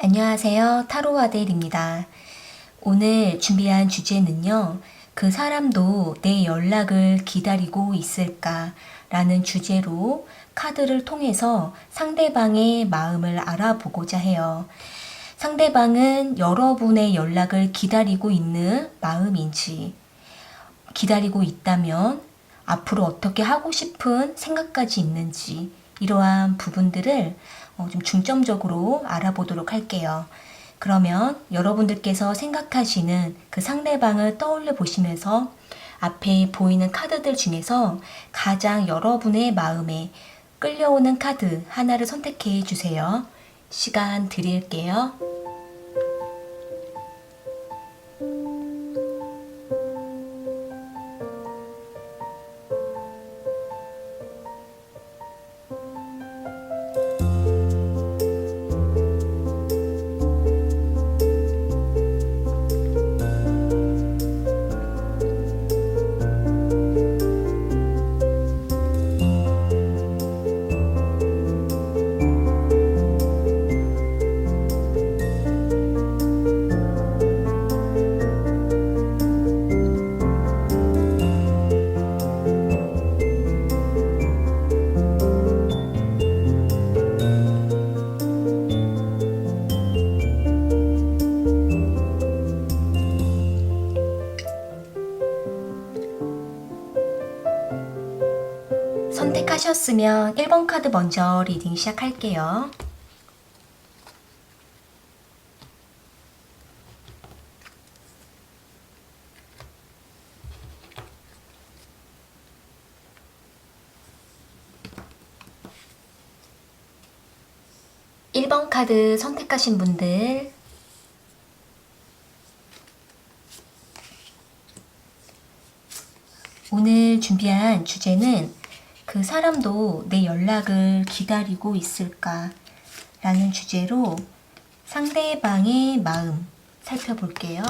안녕하세요. 타로 아델입니다. 오늘 준비한 주제는요. 그 사람도 내 연락을 기다리고 있을까? 라는 주제로 카드를 통해서 상대방의 마음을 알아보고자 해요. 상대방은 여러분의 연락을 기다리고 있는 마음인지, 기다리고 있다면 앞으로 어떻게 하고 싶은 생각까지 있는지, 이러한 부분들을 어, 좀 중점적으로 알아보도록 할게요. 그러면 여러분들께서 생각하시는 그 상대방을 떠올려 보시면서 앞에 보이는 카드들 중에서 가장 여러분의 마음에 끌려오는 카드 하나를 선택해 주세요. 시간 드릴게요. 하셨으면 1번 카드 먼저 리딩 시작할게요. 일번 카드 선택하신 분들 오늘 준비한 주제는 그 사람도 내 연락을 기다리고 있을까? 라는 주제로 상대방의 마음 살펴볼게요.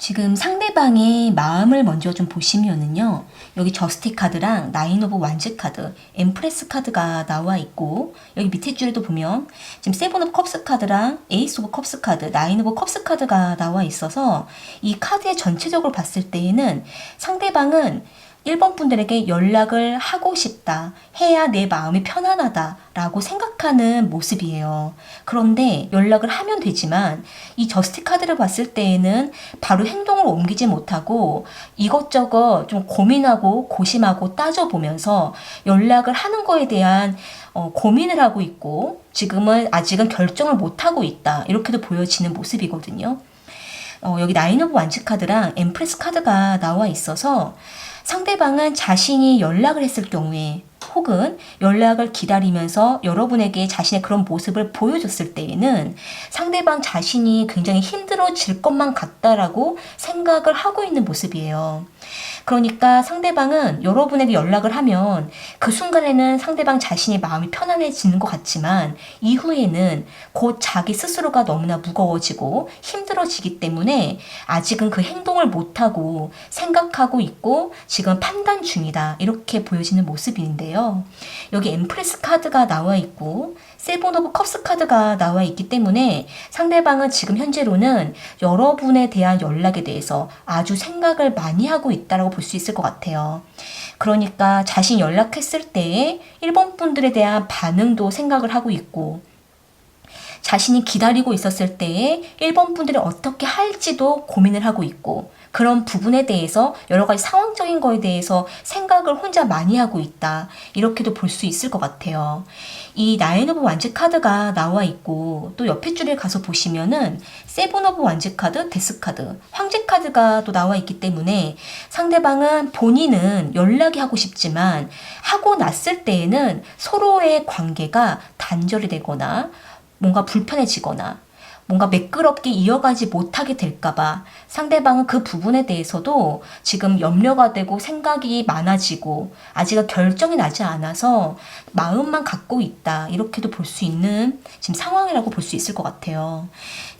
지금 상대방의 마음을 먼저 좀 보시면은요. 여기 저스티 카드랑 나인 오브 완즈 카드, 엠프레스 카드가 나와 있고 여기 밑에 줄에도 보면 지금 세븐 오브 컵스 카드랑 에이스 오브 컵스 카드, 나인 오브 컵스 카드가 나와 있어서 이 카드의 전체적으로 봤을 때에는 상대방은 1번 분들에게 연락을 하고 싶다. 해야 내 마음이 편안하다. 라고 생각하는 모습이에요. 그런데 연락을 하면 되지만 이 저스티 카드를 봤을 때에는 바로 행동을 옮기지 못하고 이것저것 좀 고민하고 고심하고 따져보면서 연락을 하는 거에 대한 어, 고민을 하고 있고 지금은 아직은 결정을 못하고 있다. 이렇게도 보여지는 모습이거든요. 어, 여기 나인 오브 완즈 카드랑 엠프레스 카드가 나와 있어서 상대방은 자신이 연락을 했을 경우에 혹은 연락을 기다리면서 여러분에게 자신의 그런 모습을 보여줬을 때에는 상대방 자신이 굉장히 힘들어질 것만 같다라고 생각을 하고 있는 모습이에요. 그러니까 상대방은 여러분에게 연락을 하면 그 순간에는 상대방 자신이 마음이 편안해지는 것 같지만 이후에는 곧 자기 스스로가 너무나 무거워지고 힘들어지기 때문에 아직은 그 행동을 못하고 생각하고 있고 지금 판단 중이다. 이렇게 보여지는 모습인데요. 여기 엠프레스 카드가 나와 있고 세븐 오브 컵스 카드가 나와 있기 때문에 상대방은 지금 현재로는 여러분에 대한 연락에 대해서 아주 생각을 많이 하고 있다라고 볼 수 있을 것 같아요. 그러니까 자신 연락했을 때 1번 분들에 대한 반응도 생각을 하고 있고 자신이 기다리고 있었을 때에 1번 분들이 어떻게 할지도 고민을 하고 있고 그런 부분에 대해서 여러 가지 상황적인 거에 대해서 생각을 혼자 많이 하고 있다. 이렇게도 볼 수 있을 것 같아요. 이 나인 오브 완즈 카드가 나와 있고 또 옆에 줄에 가서 보시면은 세븐 오브 완즈 카드, 데스 카드, 황제 카드가 또 나와 있기 때문에 상대방은 본인은 연락이 하고 싶지만 하고 났을 때에는 서로의 관계가 단절이 되거나 뭔가 불편해지거나 뭔가 매끄럽게 이어가지 못하게 될까봐 상대방은 그 부분에 대해서도 지금 염려가 되고 생각이 많아지고 아직 결정이 나지 않아서 마음만 갖고 있다. 이렇게도 볼 수 있는 지금 상황이라고 볼 수 있을 것 같아요.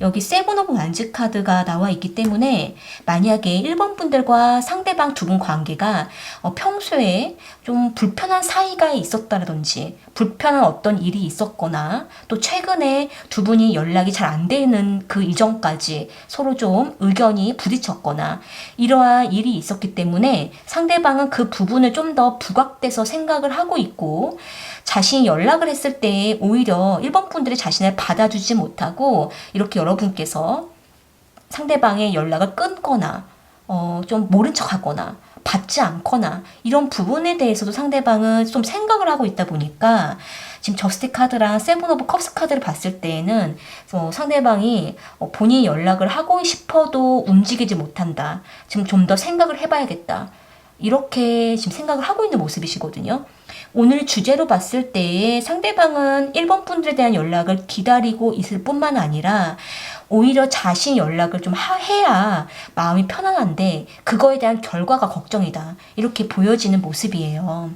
여기 세븐 오브 완즈 카드가 나와 있기 때문에 만약에 1번 분들과 상대방 두 분 관계가 어, 평소에 좀 불편한 사이가 있었다라든지 불편한 어떤 일이 있었거나 또 최근에 두 분이 연락이 잘 안 되는 그 이전까지 서로 좀 의견이 부딪혔거나 이러한 일이 있었기 때문에 상대방은 그 부분을 좀 더 부각돼서 생각을 하고 있고 자신이 연락을 했을 때 오히려 1번 분들이 자신을 받아주지 못하고 이렇게 여러분께서 상대방의 연락을 끊거나 어, 좀 모른 척 하거나 받지 않거나 이런 부분에 대해서도 상대방은 좀 생각을 하고 있다 보니까 지금 저스티 카드랑 세븐 오브 컵스 카드를 봤을 때에는 어, 상대방이 어, 본인이 연락을 하고 싶어도 움직이지 못한다. 지금 좀 더 생각을 해봐야겠다. 이렇게 지금 생각을 하고 있는 모습이시거든요. 오늘 주제로 봤을 때 상대방은 1번 분들에 대한 연락을 기다리고 있을 뿐만 아니라 오히려 자신 연락을 좀 하- 해야 마음이 편안한데 그거에 대한 결과가 걱정이다. 이렇게 보여지는 모습이에요.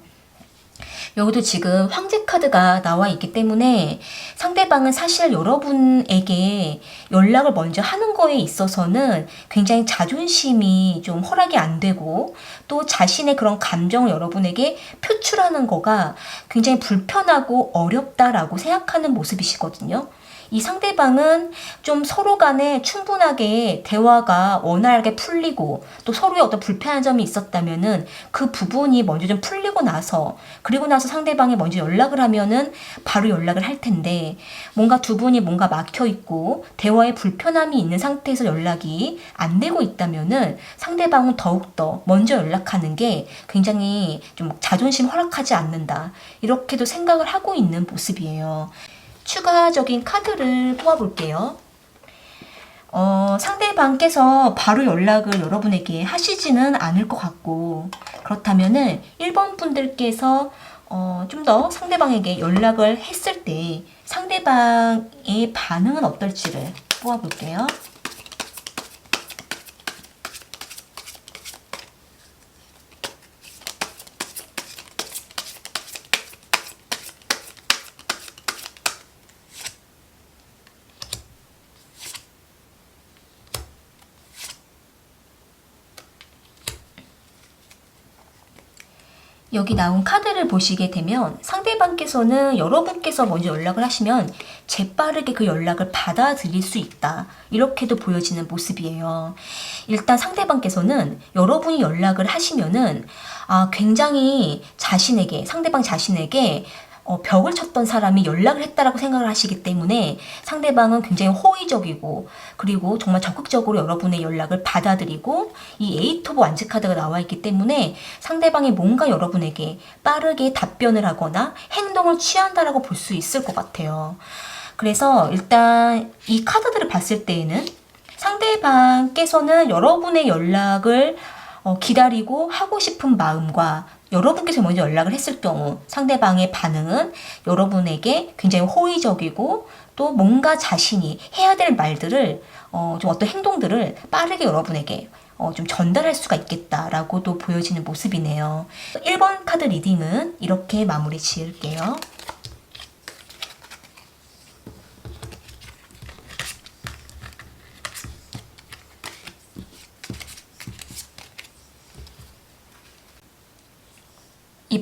여기도 지금 황제 카드가 나와 있기 때문에 상대방은 사실 여러분에게 연락을 먼저 하는 거에 있어서는 굉장히 자존심이 좀 허락이 안 되고 또 자신의 그런 감정을 여러분에게 표출하는 거가 굉장히 불편하고 어렵다라고 생각하는 모습이시거든요. 이 상대방은 좀 서로 간에 충분하게 대화가 원활하게 풀리고 또 서로의 어떤 불편한 점이 있었다면은 그 부분이 먼저 좀 풀리고 나서 그리고 나서 상대방이 먼저 연락을 하면은 바로 연락을 할 텐데 뭔가 두 분이 뭔가 막혀 있고 대화에 불편함이 있는 상태에서 연락이 안 되고 있다면은 상대방은 더욱더 먼저 연락하는 게 굉장히 좀 자존심 허락하지 않는다. 이렇게도 생각을 하고 있는 모습이에요. 추가적인 카드를 뽑아볼게요. 어, 상대방께서 바로 연락을 여러분에게 하시지는 않을 것 같고, 그렇다면은 1번 분들께서 어, 좀 더 상대방에게 연락을 했을 때 상대방의 반응은 어떨지를 뽑아볼게요. 여기 나온 카드를 보시게 되면 상대방께서는 여러분께서 먼저 연락을 하시면 재빠르게 그 연락을 받아들일 수 있다. 이렇게도 보여지는 모습이에요. 일단 상대방께서는 여러분이 연락을 하시면은 아, 굉장히 자신에게, 상대방 자신에게 어, 벽을 쳤던 사람이 연락을 했다라고 생각을 하시기 때문에 상대방은 굉장히 호의적이고 그리고 정말 적극적으로 여러분의 연락을 받아들이고 이 에이트 오브 완즈 카드가 나와 있기 때문에 상대방이 뭔가 여러분에게 빠르게 답변을 하거나 행동을 취한다라고 볼 수 있을 것 같아요. 그래서 일단 이 카드들을 봤을 때에는 상대방께서는 여러분의 연락을 어, 기다리고 하고 싶은 마음과 여러분께서 먼저 연락을 했을 경우 상대방의 반응은 여러분에게 굉장히 호의적이고 또 뭔가 자신이 해야 될 말들을 어, 좀 어떤 행동들을 빠르게 여러분에게 어, 좀 전달할 수가 있겠다라고도 보여지는 모습이네요. 1번 카드 리딩은 이렇게 마무리 지을게요.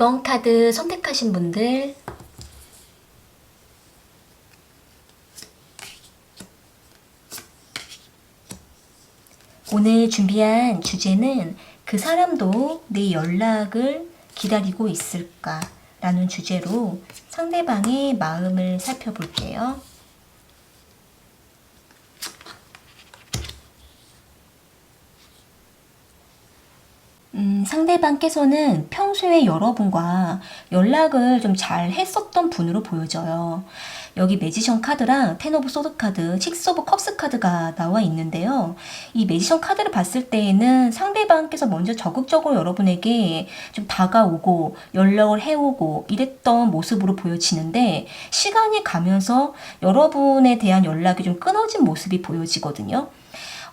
이번 카드 선택하신 분들 오늘 준비한 주제는 그 사람도 내 연락을 기다리고 있을까? 라는 주제로 상대방의 마음을 살펴볼게요. 음, 상대방께서는 평소에 여러분과 연락을 좀 잘 했었던 분으로 보여져요. 여기 매지션 카드랑 텐 오브 소드 카드, 식스 오브 컵스 카드가 나와 있는데요. 이 매지션 카드를 봤을 때에는 상대방께서 먼저 적극적으로 여러분에게 좀 다가오고 연락을 해오고 이랬던 모습으로 보여지는데 시간이 가면서 여러분에 대한 연락이 좀 끊어진 모습이 보여지거든요.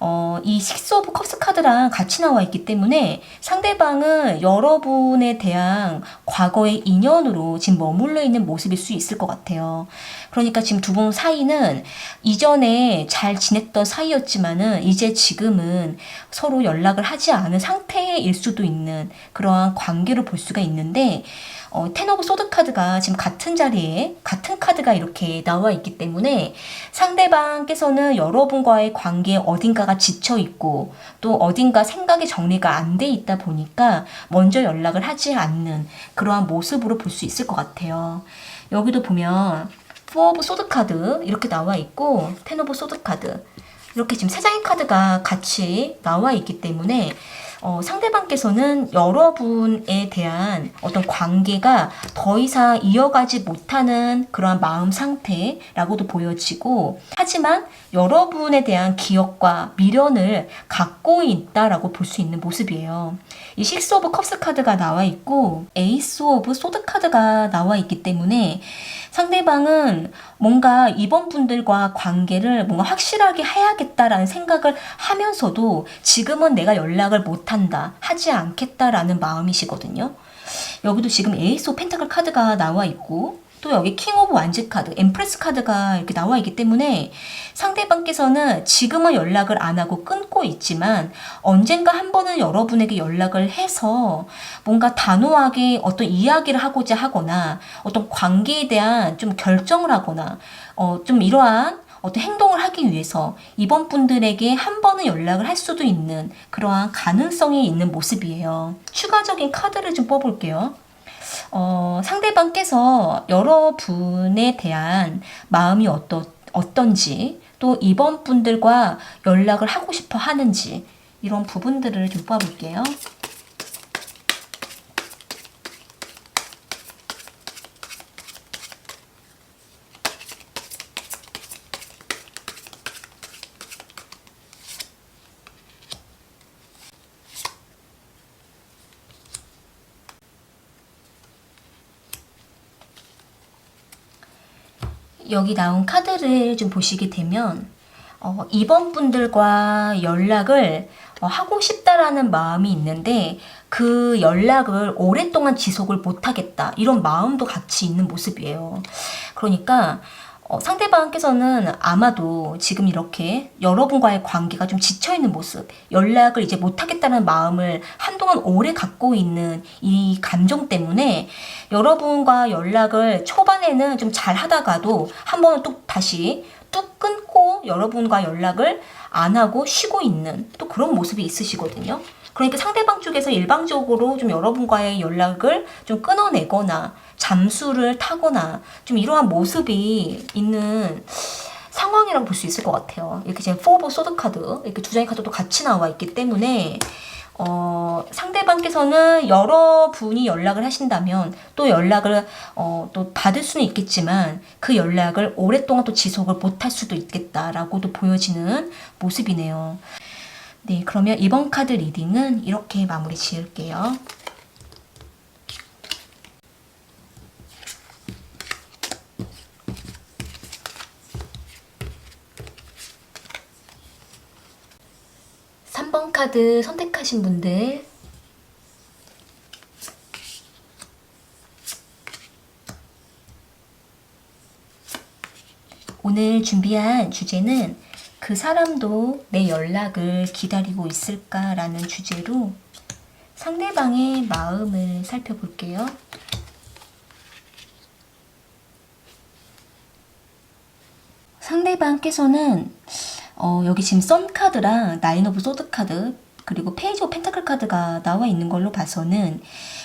어, 이 식스 오브 컵스 카드랑 같이 나와 있기 때문에 상대방은 여러분에 대한 과거의 인연으로 지금 머물러 있는 모습일 수 있을 것 같아요. 그러니까 지금 두 분 사이는 이전에 잘 지냈던 사이였지만은 이제 지금은 서로 연락을 하지 않은 상태일 수도 있는 그러한 관계로 볼 수가 있는데 어, 텐 오브 소드 카드가 지금 같은 자리에 같은 카드가 이렇게 나와 있기 때문에 상대방께서는 여러분과의 관계에 어딘가가 지쳐 있고 또 어딘가 생각이 정리가 안 돼 있다 보니까 먼저 연락을 하지 않는 그러한 모습으로 볼 수 있을 것 같아요. 여기도 보면 포 오브 소드 카드 이렇게 나와 있고 텐 오브 소드 카드 이렇게 지금 세 장의 카드가 같이 나와 있기 때문에 어, 상대방께서는 여러분에 대한 어떤 관계가 더 이상 이어가지 못하는 그러한 마음 상태라고도 보여지고 하지만 여러분에 대한 기억과 미련을 갖고 있다라고 볼 수 있는 모습이에요. 이 식스 오브 컵스 카드가 나와 있고 에이스 오브 소드 카드가 나와 있기 때문에 상대방은 뭔가 이번 분들과 관계를 뭔가 확실하게 해야겠다라는 생각을 하면서도 지금은 내가 연락을 못한다, 하지 않겠다라는 마음이시거든요. 여기도 지금 에이스 오브 펜타클 카드가 나와 있고 또 여기 킹 오브 완즈 카드, 엠프레스 카드가 이렇게 나와 있기 때문에 상대방께서는 지금은 연락을 안 하고 끊고 있지만 언젠가 한 번은 여러분에게 연락을 해서 뭔가 단호하게 어떤 이야기를 하고자 하거나 어떤 관계에 대한 좀 결정을 하거나 어, 좀 이러한 어떤 행동을 하기 위해서 이번 분들에게 한 번은 연락을 할 수도 있는 그러한 가능성이 있는 모습이에요. 추가적인 카드를 좀 뽑을게요. 어, 상대방께서 여러분에 대한 마음이 어떠, 어떤지, 또 이번 분들과 연락을 하고 싶어 하는지, 이런 부분들을 좀 뽑아볼게요. 여기 나온 카드를 좀 보시게 되면 어, 이번 분들과 연락을 어, 하고 싶다라는 마음이 있는데 그 연락을 오랫동안 지속을 못하겠다 이런 마음도 같이 있는 모습이에요. 그러니까 어, 상대방께서는 아마도 지금 이렇게 여러분과의 관계가 좀 지쳐있는 모습, 연락을 이제 못하겠다는 마음을 한동안 오래 갖고 있는 이 감정 때문에 여러분과 연락을 초반에는 좀 잘 하다가도 한 번은 또 다시 뚝 끊고 여러분과 연락을 안 하고 쉬고 있는 또 그런 모습이 있으시거든요. 그러니까 상대방 쪽에서 일방적으로 좀 여러분과의 연락을 좀 끊어내거나 잠수를 타거나 좀 이러한 모습이 있는 상황이라고 볼 수 있을 것 같아요. 이렇게 지금 포브 소드 카드 이렇게 두 장의 카드도 같이 나와 있기 때문에 어, 상대방께서는 여러분이 연락을 하신다면 또 연락을 어, 또 받을 수는 있겠지만 그 연락을 오랫동안 또 지속을 못할 수도 있겠다라고도 보여지는 모습이네요. 네, 그러면 이번 카드 리딩은 이렇게 마무리 지을게요. 삼번 카드 선택하신 분들 오늘 준비한 주제는 그 사람도 내 연락을 기다리고 있을까라는 주제로 상대방의 마음을 살펴볼게요. 상대방께서는 어, 여기 지금 썬 카드랑 나인 오브 소드 카드 그리고 페이지 오브 펜타클 카드가 나와 있는 걸로 봐서는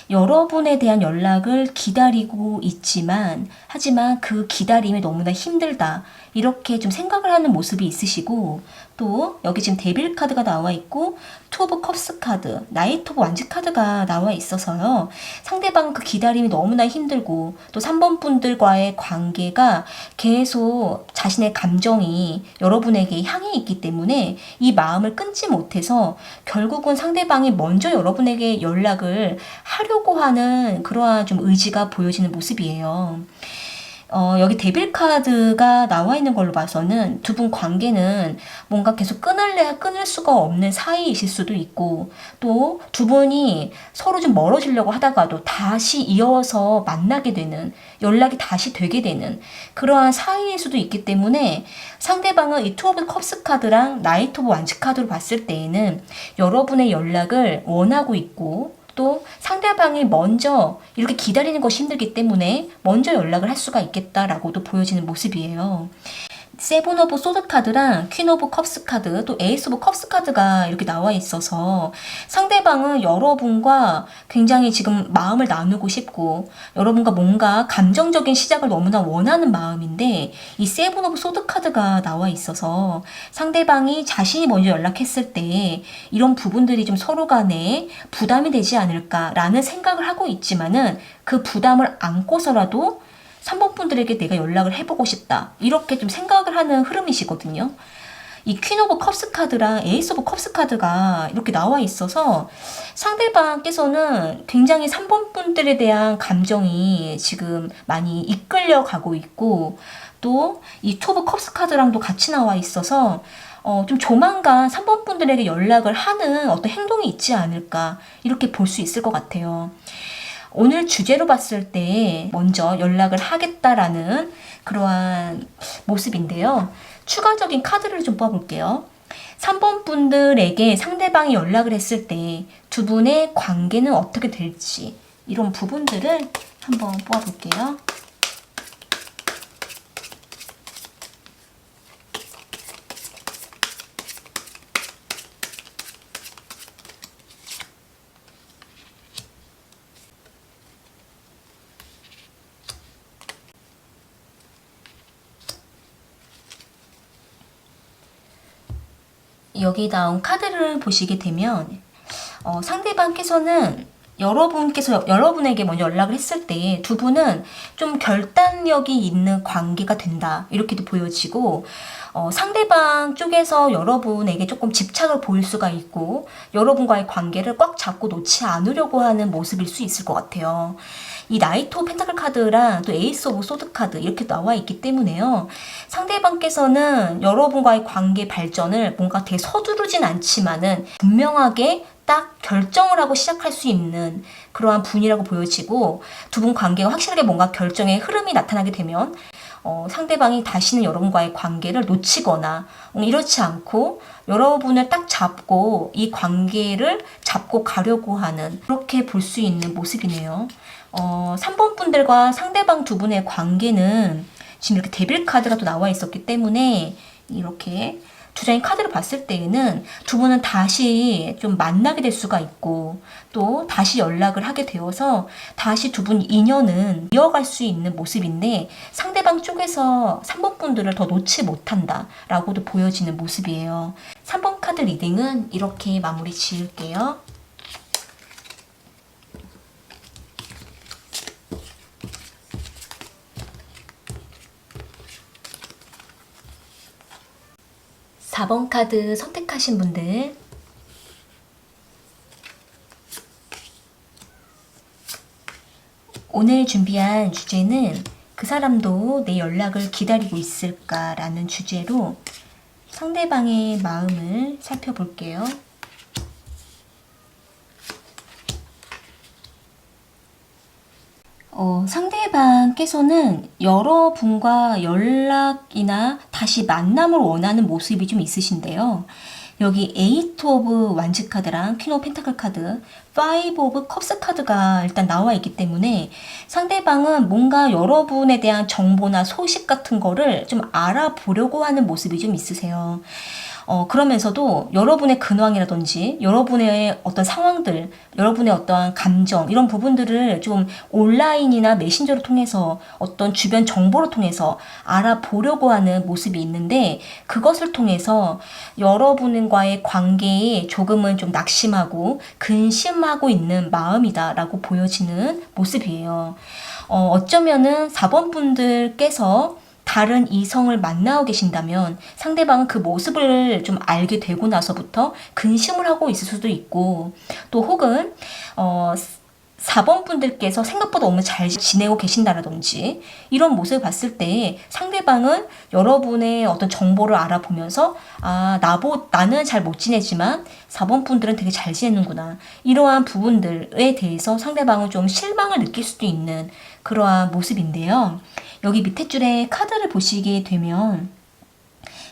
여러분에 대한 연락을 기다리고 있지만 하지만 그 기다림이 너무나 힘들다. 이렇게 좀 생각을 하는 모습이 있으시고 또 여기 지금 데빌 카드가 나와 있고 투 오브 컵스 카드, 나이트 오브 완즈 카드가 나와 있어서요. 상대방 그 기다림이 너무나 힘들고 또 3번 분들과의 관계가 계속 자신의 감정이 여러분에게 향해 있기 때문에 이 마음을 끊지 못해서 결국은 상대방이 먼저 여러분에게 연락을 하려고 하는 그러한 좀 의지가 보여지는 모습이에요. 어, 여기 데빌 카드가 나와 있는 걸로 봐서는 두 분 관계는 뭔가 계속 끊을래야 끊을 수가 없는 사이이실 수도 있고 또 두 분이 서로 좀 멀어지려고 하다가도 다시 이어서 만나게 되는 연락이 다시 되게 되는 그러한 사이일 수도 있기 때문에 상대방은 이 투 오브 컵스 카드랑 나이트 오브 완즈 카드로 봤을 때에는 여러분의 연락을 원하고 있고 또 상대방이 먼저 이렇게 기다리는 것이 힘들기 때문에 먼저 연락을 할 수가 있겠다라고도 보여지는 모습이에요. 세븐 오브 소드 카드랑 퀸 오브 컵스 카드 또 에이스 오브 컵스 카드가 이렇게 나와 있어서 상대방은 여러분과 굉장히 지금 마음을 나누고 싶고 여러분과 뭔가 감정적인 시작을 너무나 원하는 마음인데 이 세븐 오브 소드 카드가 나와 있어서 상대방이 자신이 먼저 연락했을 때 이런 부분들이 좀 서로 간에 부담이 되지 않을까라는 생각을 하고 있지만은 그 부담을 안고서라도 3번 분들에게 내가 연락을 해보고 싶다. 이렇게 좀 생각을 하는 흐름이시거든요. 이 퀸 오브 컵스 카드랑 에이스 오브 컵스 카드가 이렇게 나와 있어서 상대방께서는 굉장히 3번 분들에 대한 감정이 지금 많이 이끌려 가고 있고 또 이투 오브 컵스 카드랑도 같이 나와 있어서 어, 좀 조만간 3번 분들에게 연락을 하는 어떤 행동이 있지 않을까 이렇게 볼 수 있을 것 같아요. 오늘 주제로 봤을 때 먼저 연락을 하겠다라는 그러한 모습인데요. 추가적인 카드를 좀 뽑아볼게요. 3번 분들에게 상대방이 연락을 했을 때 두 분의 관계는 어떻게 될지 이런 부분들을 한번 뽑아볼게요. 여기 나온 카드를 보시게 되면 어, 상대방께서는 여러분께서 여러분에게 먼저 연락을 했을 때 두 분은 좀 결단력이 있는 관계가 된다 이렇게도 보여지고 어, 상대방 쪽에서 여러분에게 조금 집착을 보일 수가 있고 여러분과의 관계를 꽉 잡고 놓지 않으려고 하는 모습일 수 있을 것 같아요. 이 나이트 펜타클 카드랑 또 에이스 오브 소드 카드 이렇게 나와 있기 때문에요. 상대방께서는 여러분과의 관계 발전을 뭔가 되게 서두르진 않지만은 분명하게 딱 결정을 하고 시작할 수 있는 그러한 분이라고 보여지고 두 분 관계가 확실하게 뭔가 결정의 흐름이 나타나게 되면 어, 상대방이 다시는 여러분과의 관계를 놓치거나 음, 이렇지 않고 여러분을 딱 잡고 이 관계를 잡고 가려고 하는 그렇게 볼 수 있는 모습이네요. 어, 3번 분들과 상대방 두 분의 관계는 지금 이렇게 데빌 카드가 또 나와 있었기 때문에 이렇게 두 장의 카드를 봤을 때에는 두 분은 다시 좀 만나게 될 수가 있고 또 다시 연락을 하게 되어서 다시 두 분 인연은 이어갈 수 있는 모습인데 상대방 쪽에서 3번 분들을 더 놓지 못한다 라고도 보여지는 모습이에요. 3번 카드 리딩은 이렇게 마무리 지을게요. 사번 카드 선택하신 분들 오늘 준비한 주제는 그 사람도 내 연락을 기다리고 있을까라는 주제로 상대방의 마음을 살펴볼게요. 어, 상대방께서는 여러분과 연락이나 다시 만남을 원하는 모습이 좀 있으신데요. 여기 에이트 오브 완즈 카드랑 퀸 오브 펜타클 카드, 파이브 오브 컵스 카드가 일단 나와 있기 때문에 상대방은 뭔가 여러분에 대한 정보나 소식 같은 거를 좀 알아보려고 하는 모습이 좀 있으세요. 어, 그러면서도 여러분의 근황이라든지 여러분의 어떤 상황들, 여러분의 어떠한 감정, 이런 부분들을 좀 온라인이나 메신저를 통해서 어떤 주변 정보를 통해서 알아보려고 하는 모습이 있는데 그것을 통해서 여러분과의 관계에 조금은 좀 낙심하고 근심하고 있는 마음이다라고 보여지는 모습이에요. 어, 어쩌면은 4번 분들께서 다른 이성을 만나고 계신다면 상대방은 그 모습을 좀 알게 되고 나서부터 근심을 하고 있을 수도 있고 또 혹은 어 4번 분들께서 생각보다 너무 잘 지내고 계신다라든지 이런 모습을 봤을 때 상대방은 여러분의 어떤 정보를 알아보면서 아 나보 나는 잘 못 지내지만 4번 분들은 되게 잘 지내는구나 이러한 부분들에 대해서 상대방은 좀 실망을 느낄 수도 있는 그러한 모습인데요. 여기 밑에 줄에 카드를 보시게 되면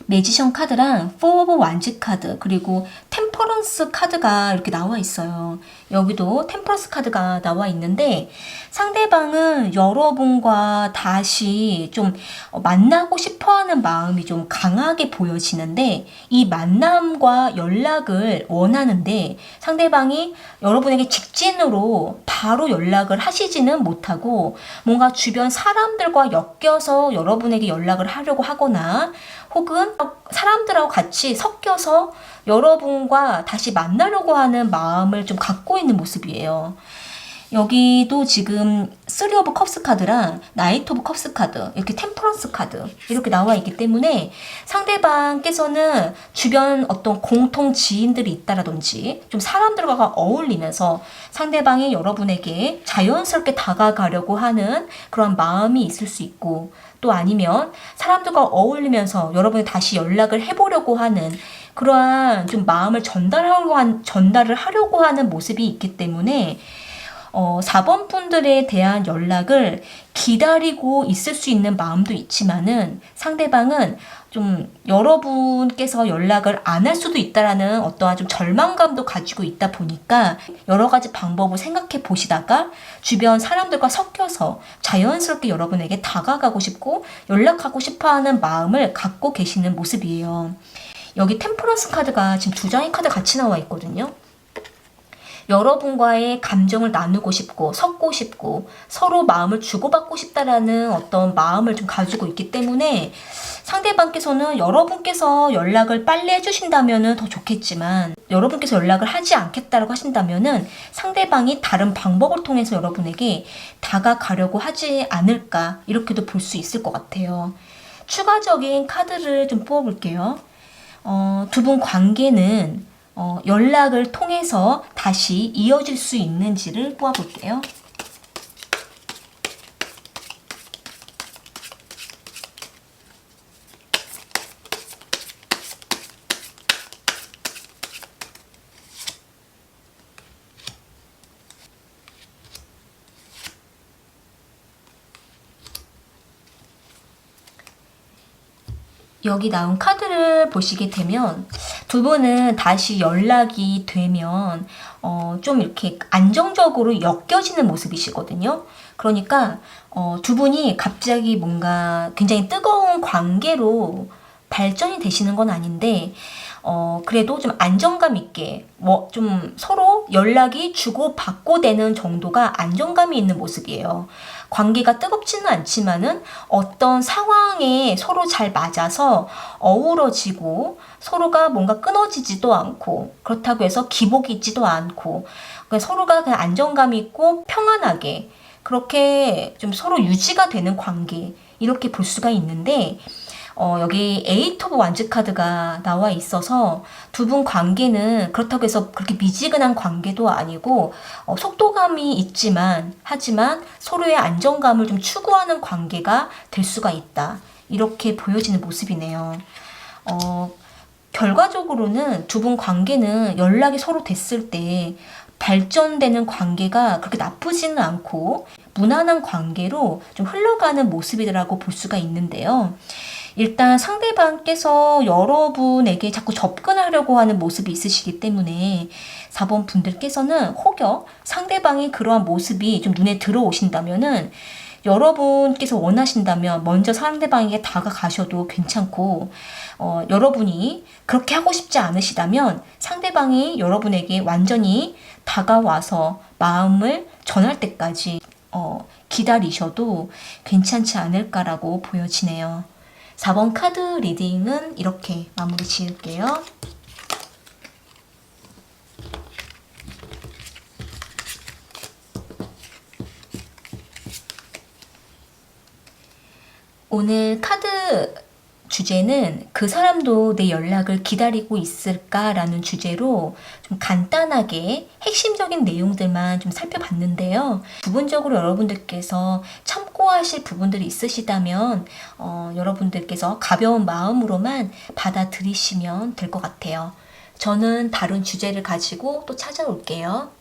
매지션 카드랑 포 오브 완즈 카드 그리고 템퍼런스 카드가 이렇게 나와 있어요. 여기도 템퍼런스 카드가 나와 있는데 상대방은 여러분과 다시 좀 만나고 싶어 하는 마음이 좀 강하게 보여지는데 이 만남과 연락을 원하는데 상대방이 여러분에게 직진으로 바로 연락을 하시지는 못하고 뭔가 주변 사람들과 엮여서 여러분에게 연락을 하려고 하거나 혹은 사람들하고 같이 섞여서 여러분과 다시 만나려고 하는 마음을 좀 갖고 있는 모습이에요. 여기도 지금 쓰리 오브 컵스 카드랑 나이트 오브 컵스 카드 이렇게 템퍼런스 카드 이렇게 나와 있기 때문에 상대방께서는 주변 어떤 공통 지인들이 있다라든지 좀 사람들과 어울리면서 상대방이 여러분에게 자연스럽게 다가가려고 하는 그런 마음이 있을 수 있고 또 아니면 사람들과 어울리면서 여러분이 다시 연락을 해보려고 하는 그러한 좀 마음을 전달하려고 한, 전달을 하려고 하는 모습이 있기 때문에 어, 4번 분들에 대한 연락을 기다리고 있을 수 있는 마음도 있지만은 상대방은 좀 여러분께서 연락을 안 할 수도 있다라는 어떠한 좀 절망감도 가지고 있다 보니까 여러 가지 방법을 생각해 보시다가 주변 사람들과 섞여서 자연스럽게 여러분에게 다가가고 싶고 연락하고 싶어 하는 마음을 갖고 계시는 모습이에요. 여기 템퍼런스 카드가 지금 두 장의 카드 같이 나와 있거든요. 여러분과의 감정을 나누고 싶고 섞고 싶고 서로 마음을 주고받고 싶다라는 어떤 마음을 좀 가지고 있기 때문에 상대방께서는 여러분께서 연락을 빨리 해주신다면 더 좋겠지만 여러분께서 연락을 하지 않겠다라고 하신다면 상대방이 다른 방법을 통해서 여러분에게 다가가려고 하지 않을까 이렇게도 볼 수 있을 것 같아요. 추가적인 카드를 좀 뽑아볼게요. 어, 두 분 관계는 어, 연락을 통해서 다시 이어질 수 있는지를 뽑아볼게요. 여기 나온 카드를 보시게 되면 두 분은 다시 연락이 되면 어, 좀 이렇게 안정적으로 엮여지는 모습이시거든요. 그러니까 어, 두 분이 갑자기 뭔가 굉장히 뜨거운 관계로 발전이 되시는 건 아닌데 어, 그래도 좀 안정감 있게, 뭐, 좀 서로 연락이 주고받고 되는 정도가 안정감이 있는 모습이에요. 관계가 뜨겁지는 않지만은 어떤 상황에 서로 잘 맞아서 어우러지고 서로가 뭔가 끊어지지도 않고 그렇다고 해서 기복이 있지도 않고 그러니까 서로가 그냥 안정감 있고 평안하게 그렇게 좀 서로 유지가 되는 관계 이렇게 볼 수가 있는데 어, 여기 에이트 오브 완즈 카드가 나와 있어서 두 분 관계는 그렇다고 해서 그렇게 미지근한 관계도 아니고 어, 속도감이 있지만 하지만 서로의 안정감을 좀 추구하는 관계가 될 수가 있다. 이렇게 보여지는 모습이네요. 어, 결과적으로는 두 분 관계는 연락이 서로 됐을 때 발전되는 관계가 그렇게 나쁘지는 않고 무난한 관계로 좀 흘러가는 모습이라고 볼 수가 있는데요. 일단 상대방께서 여러분에게 자꾸 접근하려고 하는 모습이 있으시기 때문에 4번 분들께서는 혹여 상대방이 그러한 모습이 좀 눈에 들어오신다면은 여러분께서 원하신다면 먼저 상대방에게 다가가셔도 괜찮고, 어, 여러분이 그렇게 하고 싶지 않으시다면 상대방이 여러분에게 완전히 다가와서 마음을 전할 때까지 어, 기다리셔도 괜찮지 않을까라고 보여지네요. 4번 카드 리딩은 이렇게 마무리 지을게요. 오늘 카드 주제는 그 사람도 내 연락을 기다리고 있을까라는 주제로 좀 간단하게 핵심적인 내용들만 좀 살펴봤는데요. 부분적으로 여러분들께서 참고하실 부분들이 있으시다면 어, 여러분들께서 가벼운 마음으로만 받아들이시면 될 것 같아요. 저는 다른 주제를 가지고 또 찾아올게요.